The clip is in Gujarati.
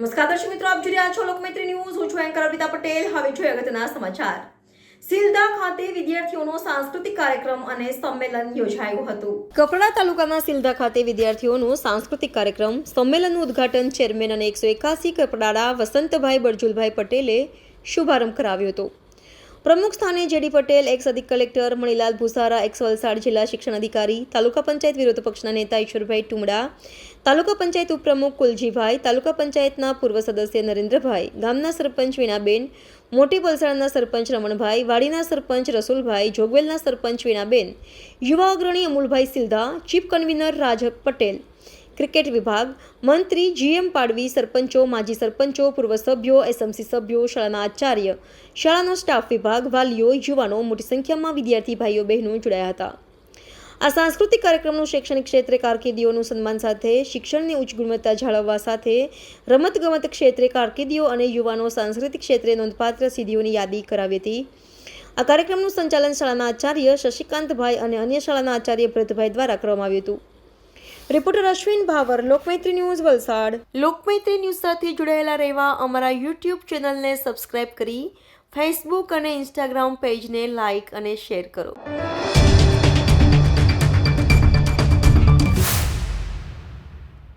નમસ્કાર દર્શક મિત્રો, આપ જોઈ રહ્યા છો લોકમૈત્રી ન્યૂઝ. હું છું એન્કર અર્પિતા પટેલ. હવે જોઈએ અગત્યના સમાચાર. સિલદા ખાતે વિદ્યાર્થીઓનો સાંસ્કૃતિક કાર્યક્રમ અને સંમેલન યોજાયું હતું. કપડા તાલુકાના સિલદા ખાતે વિદ્યાર્થીઓનો સાંસ્કૃતિક કાર્યક્રમ સંમેલનનું ઉદ્ઘાટન ચેરમેન અને એકસો એકાસી કપડાળા વસંતભાઈ બરજુલભાઈ પટેલે શુભારંભ કરાવ્યો હતો. પ્રમુખ સ્થાને જેડી પટેલ એક્સ અધિક કલેક્ટર મણિલાલ ભૂસારા એક્સ વલસાડ જિલ્લા શિક્ષણ અધિકારી, તાલુકા પંચાયત વિરોધ પક્ષના નેતા ઈશ્વરભાઈ ટુમડા, તાલુકા પંચાયત ઉપપ્રમુખ કુલજીભાઈ, તાલુકા પંચાયતના પૂર્વ સદસ્ય નરેન્દ્રભાઈ, ગામના સરપંચ વીણાબેન, મોટી વલસાડના સરપંચ રમણભાઈ, વાડીના સરપંચ રસુલભાઈ, જોગવેલના સરપંચ વીણાબેન, યુવા અગ્રણી Amulbhai Sildha, chief convener Raj Patel cricket વિભાગ. મંત્રી જીએમ પાડવી, સરપંચો, માજી સરપંચો, પૂર્વ સભ્યો, એસએમસી સભ્યો, શાળાના આચાર્ય. શાળાનો સ્ટાફ વિભાગ, વાલીઓ, યુવાનો મોટી સંખ્યામાં વિદ્યાર્થી ભાઈઓ, બહેનો જોડાયા હતા. આ સાંસ્કૃતિક કાર્યક્રમનું શૈક્ષણિક ક્ષેત્રે કારકિર્દીઓનું સન્માન સાથે, શિક્ષણની ઉચ્ચ ગુણવત્તા જાળવવા સાથે, રમતગમત ક્ષેત્રે કારકિર્દીઓ અને યુવાનો સાંસ્કૃતિક ક્ષેત્રે નોંધપાત્ર સિદ્ધિઓની યાદી કરાવી હતી. આ કાર્યક્રમનું સંચાલન શાળાના આચાર્ય શશિકાંતભાઈ અને અન્ય શાળાના આચાર્ય ભરતભાઈ દ્વારા કરવામાં આવ્યું હતું. Reporter Ashwin Bhavar, Lokmaitri news Valsad. Lokmaitri news સાથે જોડાયેલા રહેવા અમારા યુટ્યુબ ચેનલને સબસ્ક્રાઇબ કરી, ફેસબુક અને ઇન્સ્ટાગ્રામ પેજને લાઇક અને શેર કરો.